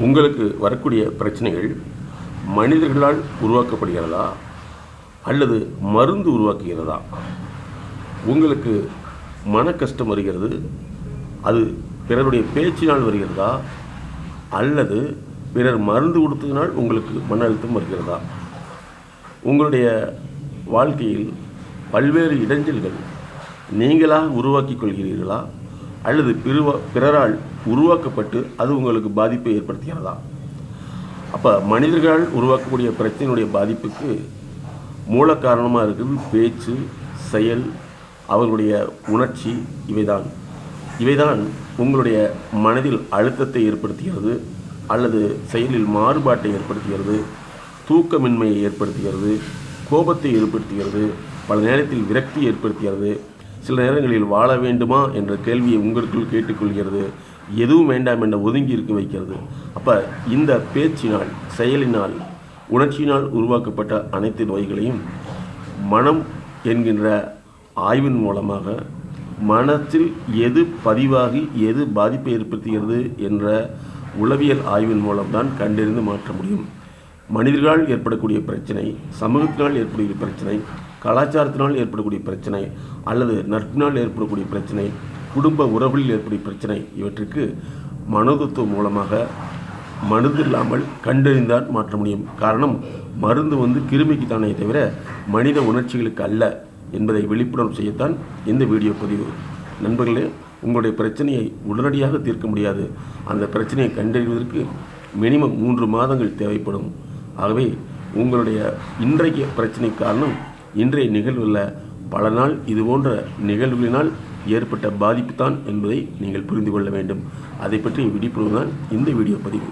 உங்களுக்கு வரக்கூடிய பிரச்சனைகள் மனிதர்களால் உருவாக்கப்படுகிறதா? அல்லது மருந்து உருவாக்குகிறதா? உங்களுக்கு மன கஷ்டம் வருகிறது அது பிறருடைய பேச்சினால் வருகிறதா? அல்லது பிறர் மருந்து கொடுத்ததினால் உங்களுக்கு மன அழுத்தம் வருகிறதா? உங்களுடைய வாழ்க்கையில் பல்வேறு இடைஞ்சல்கள் நீங்களாக உருவாக்கிக் கொள்கிறீர்களா? அல்லது பிறவா பிறரால் உருவாக்கப்பட்டு அது உங்களுக்கு பாதிப்பை ஏற்படுத்துகிறதா அப்போ மனிதர்கள் உருவாக்கக்கூடிய பிரச்சனையுடைய பாதிப்புக்கு மூல காரணமாக இருக்கிறது பேச்சு செயல் அவர்களுடைய உணர்ச்சி இவைதான். இவைதான் உங்களுடைய மனதில் அழுத்தத்தை ஏற்படுத்துகிறது அல்லது செயலில் மாறுபாட்டை ஏற்படுத்துகிறது தூக்கமின்மையை ஏற்படுத்துகிறது கோபத்தை ஏற்படுத்துகிறது பல நேரத்தில் விரக்தி ஏற்படுத்துகிறது சில நேரங்களில் வாழ வேண்டுமா என்ற கேள்வியை உங்களுக்குள் கேட்டுக்கொள்கிறது. எதுவும் வேண்டாம் என்ற ஒதுங்கி இருக்க வைக்கிறது. அப்போ இந்த பேச்சினால் செயலினால் உணர்ச்சியினால் உருவாக்கப்பட்ட அனைத்து நோய்களையும் மனம் என்கின்ற ஆய்வின் மூலமாக மனத்தில் எது பதிவாகி எது பாதிப்பை ஏற்படுத்துகிறது என்ற உளவியல் ஆய்வின் மூலம்தான் கண்டறிந்து மாற்ற முடியும். மனிதர்களால் ஏற்படக்கூடிய பிரச்சனை சமூகத்தினால் ஏற்படக்கூடிய பிரச்சனை கலாச்சாரத்தினால் ஏற்படக்கூடிய பிரச்சனை அல்லது நட்பினால் ஏற்படக்கூடிய பிரச்சனை குடும்ப உறவுகளில் ஏற்படும் பிரச்சனை இவற்றுக்கு மனோதத்துவம் மூலமாக மருந்து இல்லாமல் கண்டறிந்தால் மாற்ற முடியும். காரணம் மருந்து வந்து கிருமிக்கு தானே தவிர மனித உணர்ச்சிகளுக்கு அல்ல என்பதை விழிப்புணர்வு செய்யத்தான் இந்த வீடியோ பதிவு. நண்பர்களே உங்களுடைய பிரச்சனையை உடனடியாக தீர்க்க முடியாது. அந்த பிரச்சனையை கண்டறிவதற்கு மினிமம் மூன்று மாதங்கள் தேவைப்படும். ஆகவே உங்களுடைய இன்றைய பிரச்சனை காரணம் இன்றைய நிகழ்வில் பல நாள் இது போன்ற நிகழ்வுகளினால் ஏற்பட்ட பாதிப்பு தான் என்பதை நீங்கள் புரிந்து கொள்ள வேண்டும். அதை பற்றி விழிப்புணர்வு தான் இந்த வீடியோ பதிவு.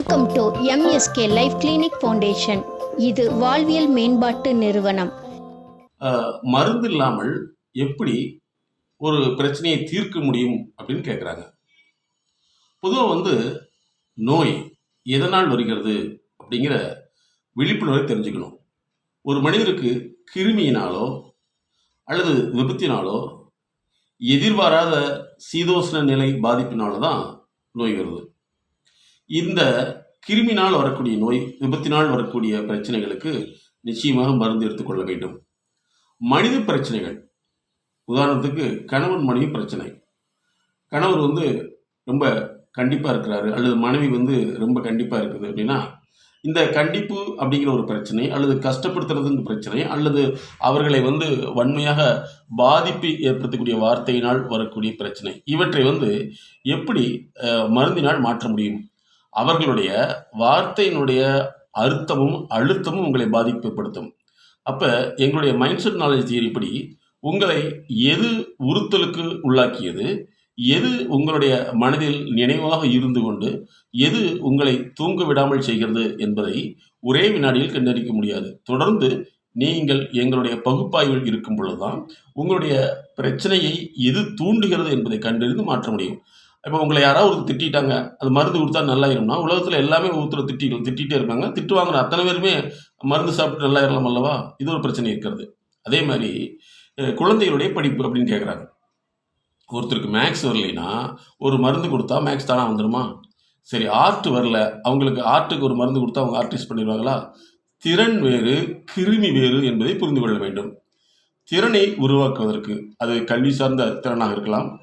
Welcome to MSK life clinic foundation இது வாழ்வியல் மேம்பாட்டு நிறுவனம். மருந்து இல்லாமல் எப்படி ஒரு பிரச்சனையை தீர்க்க முடியும் அப்படின்னு கேட்குறாங்க பொதுவாக வந்து நோய் எதனால் வருகிறது அப்படிங்கிற விழிப்புணர்வை தெரிஞ்சுக்கணும். ஒரு மனிதருக்கு கிருமியினாலோ அல்லது விபத்தினாலோ எதிர்பாராத சீதோஷ்ண நிலை பாதிப்பினால தான் நோய் வருது. இந்த கிருமினால் வரக்கூடிய நோய் விபத்தினால் வரக்கூடிய பிரச்சனைகளுக்கு நிச்சயமாக மருந்து எடுத்துக்கொள்ள வேண்டும். மனித பிரச்சனைகள். உதாரணத்துக்கு கணவன் மனைவி பிரச்சனை. கணவர் வந்து ரொம்ப கண்டிப்பாக இருக்கிறாரு அல்லது மனைவி வந்து ரொம்ப கண்டிப்பாக இருக்குது அப்படின்னா இந்த கண்டிப்பு அப்படிங்கிற ஒரு பிரச்சனை அல்லது கஷ்டப்படுத்துறதுங்கிற பிரச்சனை அல்லது அவர்களை வந்து வன்மையாக பாதிப்பு ஏற்படுத்தக்கூடிய வார்த்தையினால் வரக்கூடிய பிரச்சனை. இவற்றை வந்து எப்படி மருந்தினால் மாற்ற முடியும்? அவர்களுடைய வார்த்தையினுடைய அர்த்தமும் அழுத்தமும் உங்களை பாதிப்புப்படுத்தும் அப்போ எங்களுடைய மைண்ட் செட் நாலேஜ் தியரி உங்களை எது உறுத்தலுக்கு உள்ளாக்கியது? எது உங்களுடைய மனதில் நினைவாக இருந்து கொண்டு எது உங்களை தூங்க விடாமல் செய்கிறது என்பதை ஒரே வினாடியில் கண்டறிக்க முடியாது. தொடர்ந்து நீங்கள் எங்களுடைய பகுப்பாய்வில் இருக்கும் பொழுதுதான் உங்களுடைய பிரச்சனையை எது தூண்டுகிறது என்பதை கண்டறிந்து மாற்ற முடியும். இப்போ உங்களை யாராவது ஒரு திட்டிட்டாங்க அது மருந்து கொடுத்தா நல்லாயிரும்னா உலகத்தில் எல்லாமே ஒருத்தர் திட்டி திட்டிகிட்டே இருக்காங்க திட்டு வாங்குற அத்தனை பேருமே மருந்து சாப்பிட்டு நல்லாயிரலாம் அல்லவா? இது ஒரு பிரச்சனை இருக்கிறது. அதே மாதிரி குழந்தைகளுடைய படிப்பு அப்படின்னு கேட்குறாங்க ஒருத்தருக்கு மேக்ஸ் வரலைன்னா ஒரு மருந்து கொடுத்தா மேக்ஸ் தானா வந்துடுமா சரி ஆர்ட் வரல. அவங்களுக்கு ஆர்ட்டுக்கு ஒரு மருந்து கொடுத்தா அவங்க ஆர்டிஸ்ட் பண்ணிடுவாங்களா? திறன் வேறு கிருமி வேறு என்பதை புரிந்து கொள்ள வேண்டும். திறனை உருவாக்குவதற்கு அது கல்வி சார்ந்த திறனாக இருக்கலாம்.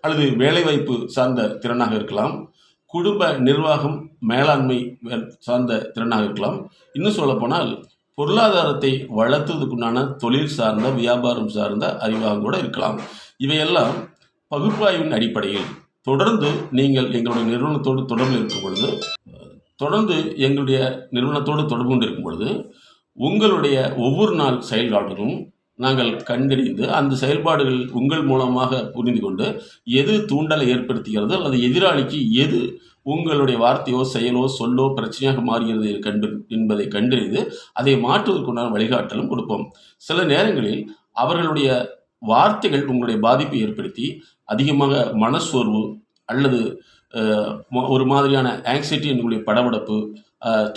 அல்லது வேலைவாய்ப்பு சார்ந்த திறனாக இருக்கலாம். குடும்ப நிர்வாகம் மேலாண்மை வே- சார்ந்த திறனாக இருக்கலாம். இன்னும் சொல்லப்போனால் பொருளாதாரத்தை வளர்த்துவதுக்குண்டான தொழில் சார்ந்த வியாபாரம் சார்ந்த அறிவாக கூட இருக்கலாம். இவையெல்லாம் பகுப்பாய்வின் அடிப்படையில் தொடர்ந்து நீங்கள் எங்களுடைய நிறுவனத்தோடு தொடர்பில் இருக்கும் பொழுது தொடர்ந்து எங்களுடைய நிறுவனத்தோடு தொடர்பு கொண்டு இருக்கும் பொழுது உங்களுடைய ஒவ்வொரு நாள் செயல்பாடுகளும் நாங்கள் கண்டறிந்து அந்த செயல்பாடுகள் உங்கள் மூலமாக புரிந்து கொண்டு எது தூண்டலை ஏற்படுத்துகிறதோ அல்லது எதிராளிக்கு எது உங்களுடைய வார்த்தையோ செயலோ சொல்லோ பிரச்சனையாக மாறுகிறது கண்டு என்பதை கண்டறிந்து அதை மாற்றுவதற்குண்டான வழிகாட்டலும் கொடுப்போம். சில நேரங்களில் அவர்களுடைய வார்த்தைகள் உங்களுடைய பாதிப்பை ஏற்படுத்தி அதிகமாக மனசோர்வு அல்லது ஒரு மாதிரியான ஆங்ஸைட்டி என்னுடைய படபடப்பு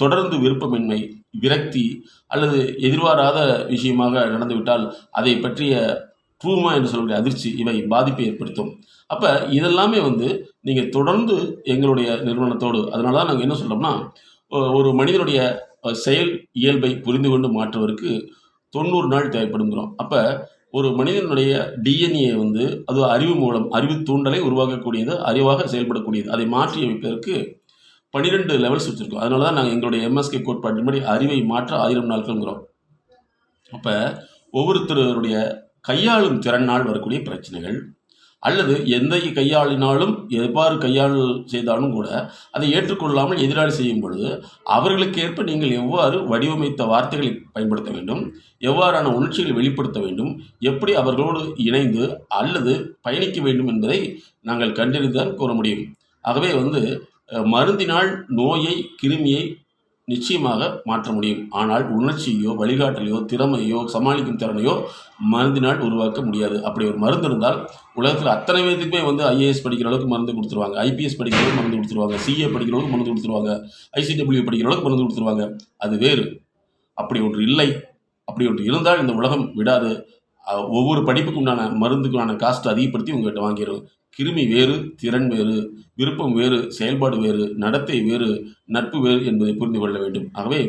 தொடர்ந்து விருப்பமின்மை விரக்தி அல்லது எதிர்பாராத விஷயமாக நடந்துவிட்டால் அதை பற்றிய ட்ரூமா என்று சொல்லக்கூடிய அதிர்ச்சி இவை பாதிப்பை ஏற்படுத்தும். அப்போ இதெல்லாமே வந்து நீங்கள் தொடர்ந்து எங்களுடைய நிறுவனத்தோடு அதனால தான் நாங்கள் என்ன சொல்கிறோம்னா ஒரு மனிதனுடைய செயல் இயல்பை புரிந்து கொண்டு மாற்றுவதற்கு தொண்ணூறு நாள் தேவைப்படுங்கிறோம். அப்போ ஒரு மனிதனுடைய டிஎன்ஏ வந்து அது அறிவு மூலம் அறிவு தூண்டலை உருவாக்கக்கூடியது அறிவாக செயல்படக்கூடியது. அதை மாற்றி அமைப்பதற்கு பன்னிரெண்டு லெவல்ஸ் வச்சுருக்கோம். அதனால தான் நாங்கள் எங்களுடைய எம்எஸ்கே கோட்பாட்டின்படி அறிவை மாற்ற ஆயிரம் நாட்கள்ங்கிறோம். அப்போ ஒவ்வொருத்தருடைய கையாளும் திறனால் வரக்கூடிய பிரச்சனைகள் அல்லது எந்த கையாளினாலும் எவ்வாறு கையாள் செய்தாலும் கூட அதை ஏற்றுக்கொள்ளாமல் எதிராளி செய்யும் பொழுது அவர்களுக்கு ஏற்ப நீங்கள் எவ்வாறு வடிவமைத்த வார்த்தைகளை பயன்படுத்த வேண்டும் எவ்வாறான உணர்ச்சிகளை வெளிப்படுத்த வேண்டும் எப்படி அவர்களோடு இணைந்து அல்லது பயணிக்க வேண்டும் என்பதை நாங்கள் கண்டறிந்துதான் கூற முடியும். ஆகவே வந்து மருந்தினால் நோயை கிருமியை நிச்சயமாக மாற்ற முடியும். ஆனால் உணர்ச்சியோ வழிகாட்டலையோ திறமையோ சமாளிக்கும் திறனையோ மருந்தினால் உருவாக்க முடியாது. அப்படி ஒரு மருந்து இருந்தால் உலகத்தில் அத்தனை பேருக்குமே வந்து ஐஏஎஸ் படிக்கிற அளவுக்கு மருந்து கொடுத்துருவாங்க. ஐபிஎஸ் படிக்கிற அளவுக்கு மருந்து கொடுத்துருவாங்க. சிஏ படிக்கிற அளவுக்கு மருந்து கொடுத்துருவாங்க. ஐசிடபிள்யூ படிக்கிற அளவுக்கு மருந்து கொடுத்துருவாங்க. அது வேறு. அப்படி ஒன்று இல்லை. அப்படி ஒன்று இருந்தால் இந்த உலகம் விடாது. ஒவ்வொரு படிப்புக்கு உண்டான மருந்துக்குண்டான காஸ்ட் அதிகப்படுத்தி உங்கள்கிட்ட வாங்கிடும் கிருமி வேறு திறன் வேறு விருப்பம் வேறு செயல்பாடு வேறு நடத்தை வேறு நட்பு வேறு என்பதை புரிந்து கொள்ள வேண்டும். ஆகவே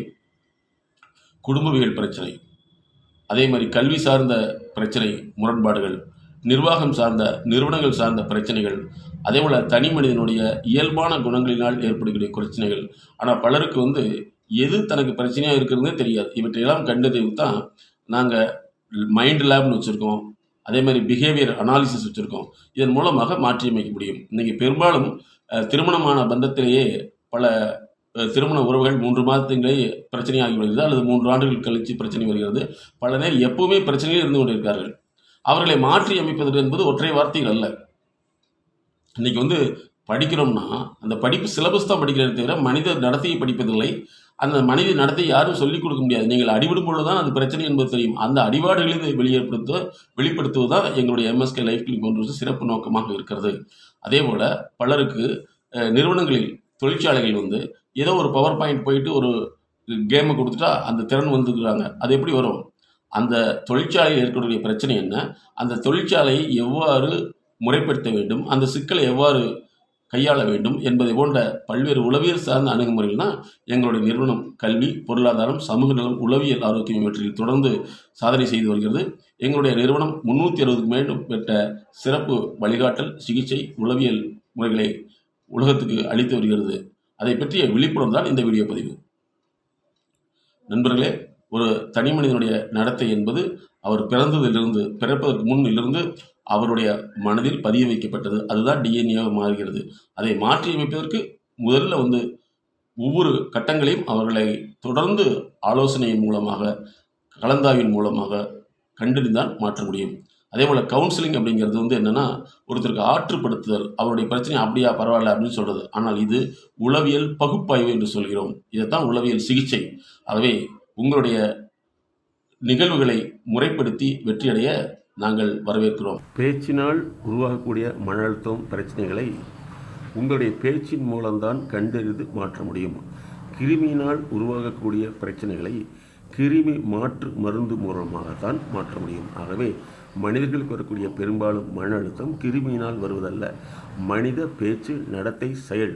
குடும்பவியல் பிரச்சனை. அதே மாதிரி கல்வி சார்ந்த பிரச்சனை முரண்பாடுகள். நிர்வாகம் சார்ந்த நிறுவனங்கள் சார்ந்த பிரச்சனைகள். அதே போல் தனி மனிதனுடைய இயல்பான குணங்களினால் ஏற்படக்கூடிய பிரச்சனைகள். ஆனால் பலருக்கு வந்து எது தனக்கு பிரச்சனையாக இருக்கிறதுனே தெரியாது. இவற்றையெல்லாம் கண்டறிவு தான் நாங்கள் மைண்ட் லேப்னு வச்சுருக்கோம். அதே மாதிரி பிஹேவியர் அனாலிசிஸ் வச்சுருக்கோம். இதன் மூலமாக மாற்றியமைக்க முடியும். இன்றைக்கி பெரும்பாலும் திருமணமான பந்தத்திலேயே பல திருமண உறவுகள் மூன்று மாதத்திலேயே பிரச்சனையாகி வருகிறது. அல்லது மூன்று ஆண்டுகள் கழித்து பிரச்சனை வருகிறது. பல நேரம் எப்பவுமே பிரச்சனையில் இருந்து கொண்டிருக்கிறார்கள். அவர்களை மாற்றி அமைப்பது என்பது ஒற்றை வார்த்தைகள் அல்ல. இன்னைக்கு வந்து படிக்கிறோம்னா அந்த படிப்பு சிலபஸ் தான் படிக்கிறதே தவிர மனித நடத்தையை படிப்பதில்லை. அந்த மனித நடத்தை யாரும் சொல்லிக் கொடுக்க முடியாது. நீங்கள் அடிபடும் பொழுது தான் அது பிரச்சனை என்பது தெரியும். அந்த அடிபாடுகளை வெளியேற்படுத்த வெளிப்படுத்துவது தான் எங்களுடைய எம்எஸ்கே லைஃப் கிளினிக் போன்ற சிறப்பு நோக்கமாக இருக்கிறது. அதே போல் பலருக்கு நிறுவனங்களில் தொழிற்சாலைகள் வந்து ஏதோ ஒரு பவர் பாயிண்ட் போயிட்டு ஒரு கேமை கொடுத்துட்டா அந்த திறன் வந்துக்கிறாங்க அது எப்படி வரும்? அந்த தொழிற்சாலையில் இருக்கக்கூடிய பிரச்சனை என்ன? அந்த தொழிற்சாலையை எவ்வாறு முறைப்படுத்த வேண்டும்? அந்த சிக்கலை எவ்வாறு கையாள வேண்டும் என்பதை போன்ற பல்வேறு உளவியல் சார்ந்த அணுகுமுறைகள் தான் எங்களுடைய நிறுவனம் கல்வி பொருளாதாரம் சமூக நலம் உளவியல் ஆரோக்கியம் இவற்றில் தொடர்ந்து சாதனை செய்து வருகிறது. எங்களுடைய நிறுவனம் முன்னூற்றி அறுபதுக்கு மேற்பட்ட சிறப்பு வழிகாட்டல் சிகிச்சை உளவியல் முறைகளை உலகத்துக்கு அளித்து வருகிறது. அதை பற்றிய விழிப்புணர்வு தான் இந்த வீடியோ பதிவு. நண்பர்களே ஒரு தனி மனிதனுடைய நடத்தை என்பது அவர் பிறந்ததிலிருந்து பிறப்பதற்கு முன்னிலிருந்து அவருடைய மனதில் பதிய வைக்கப்பட்டது. அதுதான் டிஎன்ஏவாக மாறுகிறது. அதை மாற்றி அமைப்பதற்கு முதல்ல வந்து ஒவ்வொரு கட்டங்களையும் அவர்களை தொடர்ந்து ஆலோசனையின் மூலமாக கலந்தாய்வின் மூலமாக கண்டறிந்தான் மாற்ற முடியும். அதே போல் கவுன்சிலிங் அப்படிங்கிறது வந்து என்னென்னா ஒருத்தருக்கு ஆற்றுப்படுத்துதல் அவருடைய பிரச்சனை அப்படியா பரவாயில்ல அப்படின்னு சொல்கிறது ஆனால் இது உளவியல் பகுப்பாய்வு என்று சொல்கிறோம். இதைத்தான் உளவியல் சிகிச்சை. ஆகவே உங்களுடைய நிகழ்வுகளை முறைப்படுத்தி வெற்றியடைய நாங்கள் வரவேற்கிறோம். பேச்சினால் உருவாகக்கூடிய மன அழுத்தம் பிரச்சனைகளை உங்களுடைய பேச்சின் மூலம்தான் கண்டறிந்து மாற்ற முடியும். கிருமியினால் உருவாகக்கூடிய பிரச்சனைகளை கிருமி மாற்று மருந்து மூலமாகத்தான் மாற்ற முடியும். ஆகவே மனிதர்களுக்கு வரக்கூடிய பெரும்பாலும் மன அழுத்தம் கிருமியினால் வருவதல்ல. மனித பேச்சு நடத்தை செயல்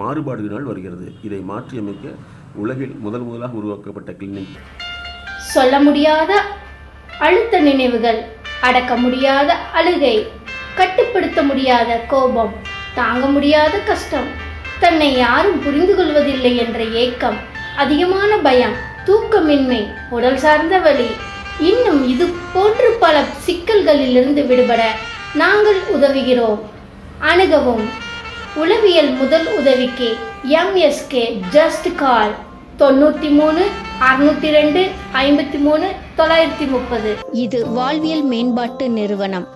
மாறுபாடுகளினால் வருகிறது. இதை மாற்றியமைக்க உலகில் முதல் முதலாக உருவாக்கப்பட்ட கிளினிக் சொல்ல முடியாத அழுத்த நினைவுகள். அடக்க முடியாத அழுகை கட்டுப்படுத்த முடியாத கோபம் தாங்க முடியாத கஷ்டம் தன்னை யாரும் புரிந்து கொள்வதில்லை என்ற ஏக்கம் அதிகமான பயம் தூக்கமின்மை உடல் சார்ந்த வழி இன்னும் இது போன்று பல சிக்கல்களிலிருந்து விடுபட நாங்கள் உதவுகிறோம். அணுகவும். உளவியல் முதல் உதவிக்கு எம்எஸ்கே ஜஸ்ட் கால் தொண்ணூற்றி மூணு அறுநூத்தி ரெண்டு ஐம்பத்தி மூணு தொள்ளாயிரத்தி முப்பது. இது வாழ்வியல் மேம்பாட்டு நிறுவனம்.